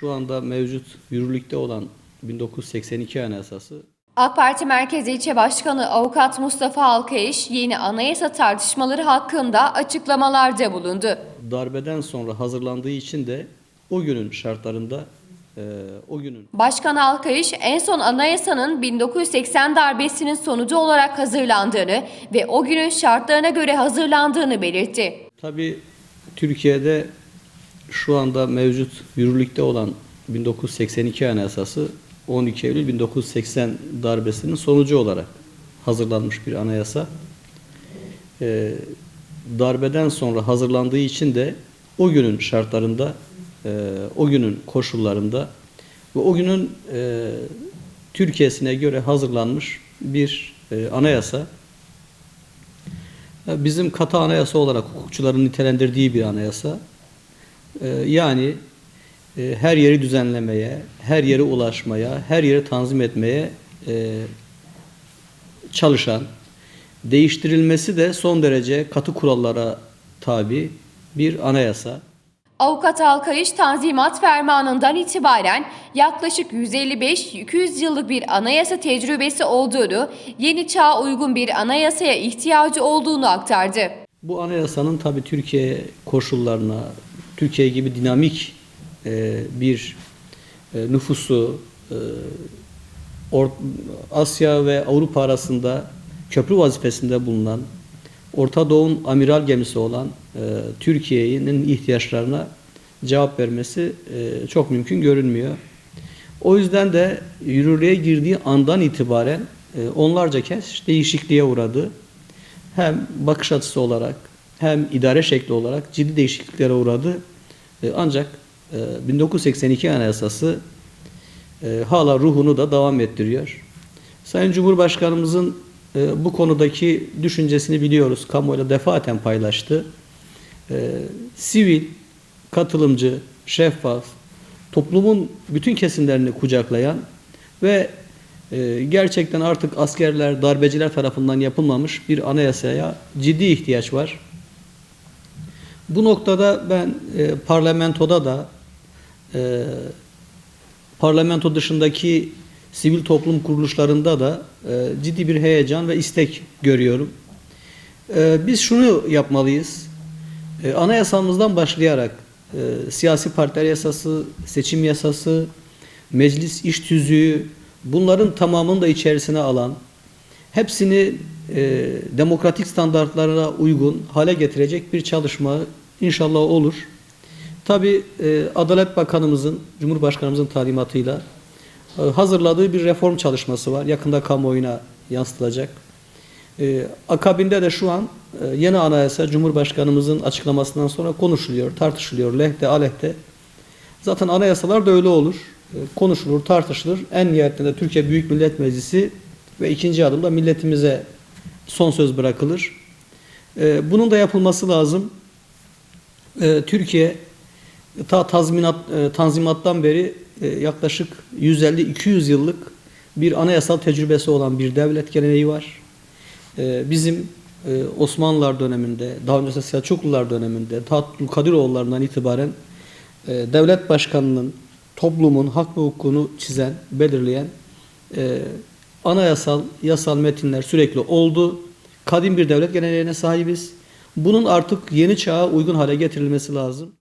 şu anda mevcut yürürlükte olan 1982 Anayasası AK Parti Merkez İlçe Başkanı Avukat Mustafa Alkayış yeni anayasa tartışmaları hakkında açıklamalarda bulundu. darbeden sonra hazırlandığı için de o günün şartlarında e, o günün Başkan Alkayış en son anayasanın 1980 darbesinin sonucu olarak hazırlandığını ve o günün şartlarına göre hazırlandığını belirtti. tabi Türkiye'de şu anda mevcut yürürlükte olan 1982 Anayasası 12 Eylül 1980 darbesinin sonucu olarak hazırlanmış bir anayasa. E, darbeden sonra hazırlandığı için de o günün şartlarında, e, o günün koşullarında ve o günün e, Türkiye'sine göre hazırlanmış bir e, anayasa. Ya Bizim katı anayasa olarak hukukçuların nitelendirdiği bir anayasa. E, yani e, her yeri düzenlemeye, her yere ulaşmaya, her yeri tanzim etmeye e, çalışan, değiştirilmesi de son derece katı kurallara tabi bir anayasa. Avukat Alkayış Tanzimat Fermanı'ndan itibaren yaklaşık 155-200 yıllık bir anayasa tecrübesi olduğunu, yeni çağa uygun bir anayasaya ihtiyacı olduğunu aktardı. Bu anayasanın tabi Türkiye koşullarına, Türkiye gibi dinamik e, bir e, nüfusu, e, Or- Asya ve Avrupa arasında köprü vazifesinde bulunan, Orta Doğu'nun amiral gemisi olan e, Türkiye'nin ihtiyaçlarına cevap vermesi e, çok mümkün görünmüyor. O yüzden de yürürlüğe girdiği andan itibaren e, onlarca kez değişikliğe uğradı. Hem bakış açısı olarak hem idare şekli olarak ciddi değişikliklere uğradı. E, ancak e, 1982 Anayasası e, hala ruhunu da devam ettiriyor. Sayın Cumhurbaşkanımızın e, bu konudaki düşüncesini biliyoruz. Kamuoyuyla defaten paylaştı. E, sivil, katılımcı, şeffaf, toplumun bütün kesimlerini kucaklayan ve e, gerçekten artık askerler, darbeciler tarafından yapılmamış bir anayasaya ciddi ihtiyaç var. Bu noktada ben e, parlamentoda da e, parlamento dışındaki sivil toplum kuruluşlarında da e, ciddi bir heyecan ve istek görüyorum. E, biz şunu yapmalıyız. E, anayasamızdan başlayarak e, siyasi partiler yasası, seçim yasası, meclis iş tüzüğü bunların tamamını da içerisine alan, hepsini e, demokratik standartlara uygun hale getirecek bir çalışma inşallah olur. Tabi e, Adalet Bakanımızın, Cumhurbaşkanımızın talimatıyla e, hazırladığı bir reform çalışması var. Yakında kamuoyuna yansıtılacak. E, akabinde de şu an e, yeni anayasa Cumhurbaşkanımızın açıklamasından sonra konuşuluyor, tartışılıyor lehte aleyhte. Zaten anayasalar da öyle olur. E, konuşulur, tartışılır. En nihayetinde Türkiye Büyük Millet Meclisi ve ikinci adımda milletimize son söz bırakılır. E, bunun da yapılması lazım. E, Türkiye ta tazminat e, tanzimattan beri e, yaklaşık 150-200 yıllık bir anayasal tecrübesi olan bir devlet geleneği var. E, bizim e, Osmanlılar döneminde, daha önce Selçuklular döneminde, ta Abdülkadiroğullarından itibaren devlet başkanının toplumun hak ve hukukunu çizen, belirleyen anayasal, yasal metinler sürekli oldu. Kadim bir devlet geleneğine sahibiz. Bunun artık yeni çağa uygun hale getirilmesi lazım.